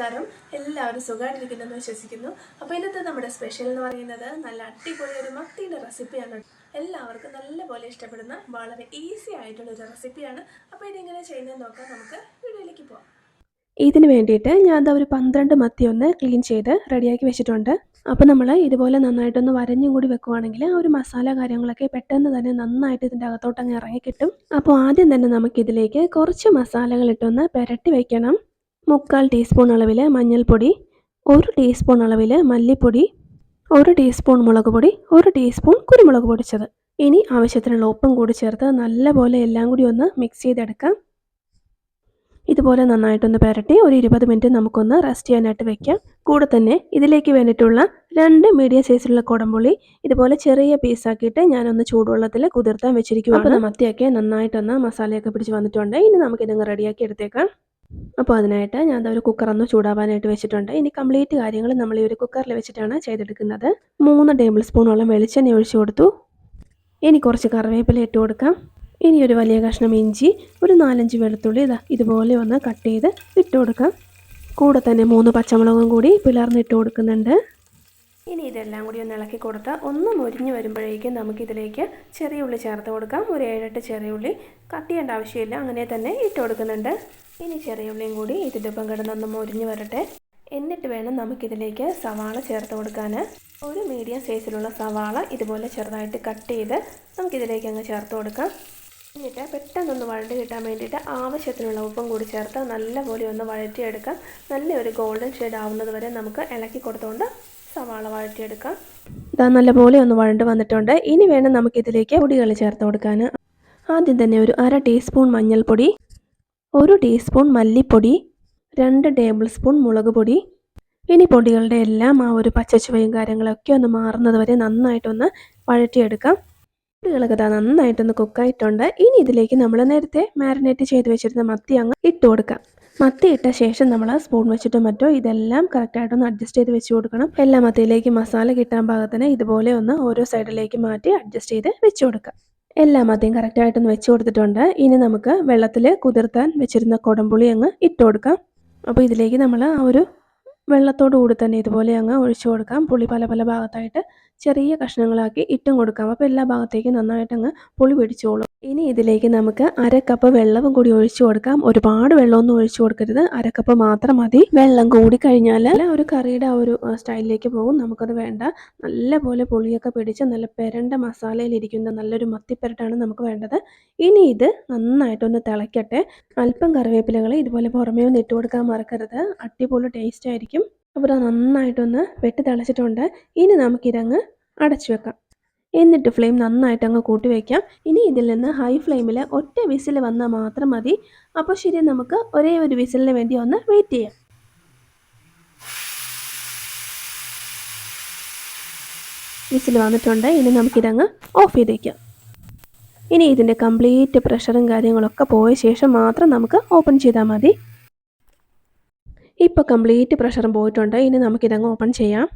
നമസ്കാരം. എല്ലാവരും സുഖമായിട്ടിരിക്കുന്നെന്ന് വിശ്വസിക്കുന്നു. അപ്പോൾ ഇന്നത്തെ നമ്മുടെ സ്പെഷ്യൽ എന്ന് പറയുന്നത് നല്ല അടിപൊളി ഒരു മത്തിയുടെ റെസിപ്പിയാണ് എല്ലാവർക്കും നല്ലപോലെ ഇഷ്ടപ്പെടുന്ന വളരെ ഈസി ആയിട്ടുള്ള ഒരു റെസിപ്പിയാണ് അപ്പോൾ ഇതെങ്ങനെ ചെയ്യുന്നത് നോക്കാം. നമുക്ക് വീഡിയോയിലേക്ക് പോകാം ഇതിന് വേണ്ടിയിട്ട് ഞാൻ ഒരു പന്ത്രണ്ട് മത്തി ഒന്ന് ക്ലീൻ ചെയ്ത് റെഡിയാക്കി വെച്ചിട്ടുണ്ട്. അപ്പോൾ നമ്മൾ ഇതുപോലെ നന്നായിട്ടൊന്ന് വരഞ്ഞും കൂടി വെക്കുവാണെങ്കിൽ ആ ഒരു മസാല കാര്യങ്ങളൊക്കെ പെട്ടെന്ന് തന്നെ നന്നായിട്ട് ഇതിന്റെ അകത്തോട്ട് അങ്ങ് ഇറങ്ങി കിട്ടും അപ്പോൾ ആദ്യം തന്നെ നമുക്കിതിലേക്ക് കുറച്ച് മസാലകൾ ഇട്ടൊന്ന് പുരട്ടി വെക്കണം. മുക്കാൽ ടീസ്പൂൺ അളവിൽ മഞ്ഞൾപ്പൊടി ഒരു ടീസ്പൂൺ അളവിൽ മല്ലിപ്പൊടി ഒരു ടീസ്പൂൺ മുളക് പൊടി ഒരു ടീസ്പൂൺ കുരുമുളക് പൊടിച്ചത്. ഇനി ആവശ്യത്തിനുള്ള ഉപ്പും കൂടി ചേർത്ത് നല്ലപോലെ എല്ലാം കൂടി ഒന്ന് മിക്സ് ചെയ്തെടുക്കാം. ഇതുപോലെ നന്നായിട്ടൊന്ന് പുരട്ടി ഒരു ഇരുപത് മിനിറ്റ് നമുക്കൊന്ന് റെസ്റ്റ് ചെയ്യാനായിട്ട് വെക്കാം. കൂടെ തന്നെ ഇതിലേക്ക് വേണ്ടിയിട്ടുള്ള രണ്ട് മീഡിയം സൈസിലുള്ള കുടംപുളി ഇതുപോലെ ചെറിയ പീസാക്കിയിട്ട് ഞാനൊന്ന് ചൂടുവെള്ളത്തിൽ കുതിർത്താൻ വെച്ചിരിക്കുകയാണ് മത്തിയൊക്കെ നന്നായിട്ടൊന്ന് മസാലയൊക്കെ പിടിച്ച് വന്നിട്ടുണ്ട്. ഇനി നമുക്കിതങ്ങ് റെഡിയാക്കി എടുത്തേക്കാം. അപ്പോൾ അതിനായിട്ട് ഞാൻ ഒരു കുക്കർ ഒന്ന് ചൂടാവാനായിട്ട് വെച്ചിട്ടുണ്ട്. ഇനി കംപ്ലീറ്റ് കാര്യങ്ങൾ നമ്മൾ ഈ ഒരു കുക്കറിൽ വെച്ചിട്ടാണ് ചെയ്തെടുക്കുന്നത്. മൂന്ന് ടേബിൾ സ്പൂണോളം വെളിച്ചെണ്ണ ഒഴിച്ചു കൊടുത്തു. ഇനി കുറച്ച് കറിവേപ്പില ഇട്ട് കൊടുക്കാം. ഇനി ഒരു വലിയ കഷ്ണം ഇഞ്ചി ഒരു നാലഞ്ച് വെളുത്തുള്ളി ഇതാ ഇതുപോലെ ഒന്ന് കട്ട് ചെയ്ത് ഇട്ട് കൊടുക്കാം. കൂടെ തന്നെ മൂന്ന് പച്ചമുളകും കൂടി പിളർന്നിട്ട് കൊടുക്കുന്നുണ്ട്. ഇനി ഇതെല്ലാം കൂടി ഒന്ന് ഇളക്കി കൊടുത്താൽ ഒന്ന് മുരിഞ്ഞ് വരുമ്പോഴേക്കും നമുക്കിതിലേക്ക് ചെറിയ ഉള്ളി ചേർത്ത് കൊടുക്കാം. ഒരു ഏഴെട്ട് ചെറിയ ഉള്ളി കട്ട് ചെയ്യേണ്ട ആവശ്യമില്ല. അങ്ങനെ തന്നെ ഇട്ട് കൊടുക്കുന്നുണ്ട്. ഇനി ചെറിയ ഉള്ളിയും കൂടി ഇതിന്റെ ഒപ്പം കിടന്നൊന്ന് മുരിഞ്ഞ് വരട്ടെ. എന്നിട്ട് വേണം നമുക്കിതിലേക്ക് സവാള ചേർത്ത് കൊടുക്കാൻ. ഒരു മീഡിയം സൈസിലുള്ള സവാള ഇതുപോലെ ചെറുതായിട്ട് കട്ട് ചെയ്ത് നമുക്കിതിലേക്ക് അങ്ങ് ചേർത്ത് കൊടുക്കാം. എന്നിട്ട് പെട്ടെന്നൊന്ന് വഴണ്ടി കിട്ടാൻ വേണ്ടിയിട്ട് ആവശ്യത്തിനുള്ള ഉപ്പും കൂടി ചേർത്ത് നല്ലപോലെ ഒന്ന് വഴറ്റിയെടുക്കാം. നല്ലൊരു ഗോൾഡൻ ഷെയ്ഡ് ആവുന്നത് വരെ നമുക്ക് ഇളക്കി കൊടുത്തുകൊണ്ട് സവാള വഴറ്റിയെടുക്കാം. ഇതാ നല്ലപോലെ ഒന്ന് വഴണ്ട് വന്നിട്ടുണ്ട്. ഇനി വേണം നമുക്കിതിലേക്ക് പൊടികൾ ചേർത്ത് കൊടുക്കാൻ. ആദ്യം തന്നെ ഒരു അര ടീസ്പൂൺ മഞ്ഞൾപ്പൊടി ഒരു ടീസ്പൂൺ മല്ലിപ്പൊടി രണ്ട് ടേബിൾ സ്പൂൺ മുളക് പൊടി. ഇനി പൊടികളുടെ എല്ലാം ആ ഒരു പച്ചച്ചുവയും കാര്യങ്ങളൊക്കെ ഒന്ന് മാറുന്നത് വരെ നന്നായിട്ടൊന്ന് വഴറ്റിയെടുക്കാം. പൊടികളൊക്കെ ഇതാ നന്നായിട്ടൊന്ന് കുക്കായിട്ടുണ്ട്. ഇനി ഇതിലേക്ക് നമ്മൾ നേരത്തെ മാരിനേറ്റ് ചെയ്ത് വെച്ചിരുന്ന മത്തി അങ്ങ് ഇട്ട് കൊടുക്കാം. മത്തി ഇട്ട ശേഷം നമ്മൾ സ്പൂൺ വെച്ചിട്ടോ മറ്റോ ഇതെല്ലാം കറക്റ്റായിട്ടൊന്ന് അഡ്ജസ്റ്റ് ചെയ്ത് വെച്ച് കൊടുക്കണം. എല്ലാ മത്തിയിലേക്ക് മസാല കിട്ടാൻ പാകത്തിന് ഇതുപോലെ ഒന്ന് ഓരോ സൈഡിലേക്ക് മാറ്റി അഡ്ജസ്റ്റ് ചെയ്ത് വെച്ച് കൊടുക്കാം. എല്ലാ ആദ്യം കറക്റ്റായിട്ടൊന്ന് വെച്ച് കൊടുത്തിട്ടുണ്ട്. ഇനി നമുക്ക് വെള്ളത്തിൽ കുതിർത്താൻ വെച്ചിരുന്ന കുടംപുളി അങ്ങ് ഇട്ട് കൊടുക്കാം. അപ്പോൾ ഇതിലേക്ക് നമ്മൾ ആ ഒരു വെള്ളത്തോടു കൂടി തന്നെ ഇതുപോലെ അങ്ങ് ഒഴിച്ചു കൊടുക്കാം. പുളി പല പല ഭാഗത്തായിട്ട് ചെറിയ കഷ്ണങ്ങളാക്കി ഇട്ടും കൊടുക്കാം. അപ്പോൾ എല്ലാ ഭാഗത്തേക്കും നന്നായിട്ട് അങ്ങ് പുളി പിടിച്ചോളും. ഇനി ഇതിലേക്ക് നമുക്ക് അര കപ്പ് വെള്ളവും കൂടി ഒഴിച്ചു കൊടുക്കാം. ഒരുപാട് വെള്ളമൊന്നും ഒഴിച്ചു കൊടുക്കരുത്. അര കപ്പ് മാത്രം മതി. വെള്ളം കൂടി കഴിഞ്ഞാൽ ഒരു കറിയുടെ ആ ഒരു സ്റ്റൈലിലേക്ക് പോകും. നമുക്കത് വേണ്ട. നല്ലപോലെ പുളിയൊക്കെ പിടിച്ച് നല്ല പെരണ്ട മസാലയിലിരിക്കുന്ന നല്ലൊരു മത്തിപ്പെരട്ടാണ് നമുക്ക് വേണ്ടത്. ഇനി ഇത് നന്നായിട്ടൊന്ന് തിളയ്ക്കട്ടെ അല്പം കറിവേപ്പിലകൾ ഇതുപോലെ പുറമേ ഒന്ന് ഇട്ട് കൊടുക്കാൻ മറക്കരുത്. അടിപൊളി ടേസ്റ്റ് ആയിരിക്കും. അപ്പോൾ നന്നായിട്ടൊന്ന് വെട്ടി തിളച്ചിട്ടുണ്ട്. ഇനി നമുക്കിതങ്ങ് അടച്ചു വെക്കാം. എന്നിട്ട് ഫ്ലെയിം നന്നായിട്ട് അങ്ങ് കൂട്ടി വയ്ക്കാം ഇനി ഇതിൽ നിന്ന് ഹൈ ഫ്ലെയിമിൽ ഒറ്റ വിസിൽ വന്നാൽ മാത്രം മതി. അപ്പോൾ ശരി നമുക്ക് ഒരേ ഒരു വിസിലിന് വേണ്ടി ഒന്ന് വെയിറ്റ് ചെയ്യാം. വിസിൽ വന്നിട്ടുണ്ട്. ഇനി നമുക്കിതങ്ങ് ഓഫ് ചെയ്തേക്കാം. ഇനി ഇതിന്റെ കംപ്ലീറ്റ് പ്രഷറും കാര്യങ്ങളൊക്കെ പോയ ശേഷം മാത്രം നമുക്ക് ഓപ്പൺ ചെയ്താൽ മതി. ഇപ്പോൾ കംപ്ലീറ്റ് പ്രഷറും പോയിട്ടുണ്ട്. ഇനി നമുക്കിതങ്ങ് ഓപ്പൺ ചെയ്യാം.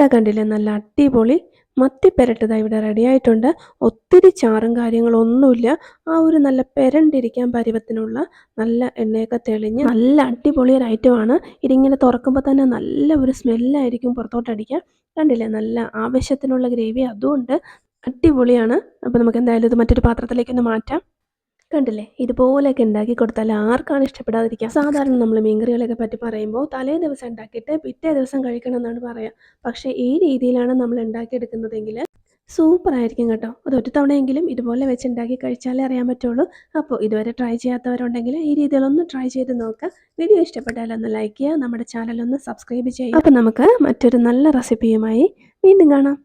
ഇതാ കണ്ടില്ലേ? നല്ല അടിപൊളി മത്തിപ്പെരട്ടതാ ഇവിടെ റെഡി ആയിട്ടുണ്ട്. ഒത്തിരി ചാറും കാര്യങ്ങളൊന്നുമില്ല. ആ ഒരു നല്ല പെരണ്ടിരിക്കാൻ പരുവത്തിനുള്ള നല്ല എണ്ണയൊക്കെ തെളിഞ്ഞ് നല്ല അടിപൊളി ഒരു ഐറ്റമാണ് ഇതിങ്ങനെ തുറക്കുമ്പോൾ തന്നെ നല്ല ഒരു സ്മെല്ലായിരിക്കും പുറത്തോട്ടടിക്കുക കണ്ടില്ലേ? നല്ല ആവശ്യത്തിനുള്ള ഗ്രേവി അതുകൊണ്ട് അടിപൊളിയാണ്. അപ്പോൾ നമുക്ക് എന്തായാലും ഇത് മറ്റൊരു പാത്രത്തിലേക്ക് ഒന്ന് മാറ്റാം. കണ്ടില്ലേ? ഇതുപോലെയൊക്കെ ഉണ്ടാക്കി കൊടുത്താൽ ആർക്കാണ് ഇഷ്ടപ്പെടാതിരിക്കുക? സാധാരണ നമ്മൾ മീൻകറികളൊക്കെ പറ്റി പറയുമ്പോൾ തലേ ദിവസം ഉണ്ടാക്കിയിട്ട് പിറ്റേ ദിവസം കഴിക്കണം എന്നാണ് പറയുക. പക്ഷേ ഈ രീതിയിലാണ് നമ്മൾ ഉണ്ടാക്കിയെടുക്കുന്നതെങ്കിൽ സൂപ്പർ ആയിരിക്കും കേട്ടോ. അത് ഒരു തവണയെങ്കിലും ഇതുപോലെ വെച്ച് ഉണ്ടാക്കി കഴിച്ചാലേ അറിയാൻ പറ്റുള്ളൂ. അപ്പോൾ ഇതുവരെ ട്രൈ ചെയ്യാത്തവരുണ്ടെങ്കിൽ ഈ രീതിയിലൊന്ന് ട്രൈ ചെയ്ത് നോക്കുക. വീഡിയോ ഇഷ്ടപ്പെട്ടാൽ ഒന്ന് ലൈക്ക് ചെയ്യുക. നമ്മുടെ ചാനൽ ഒന്ന് സബ്സ്ക്രൈബ് ചെയ്യുക. അപ്പോൾ നമുക്ക് മറ്റൊരു നല്ല റെസിപ്പിയുമായി വീണ്ടും കാണാം.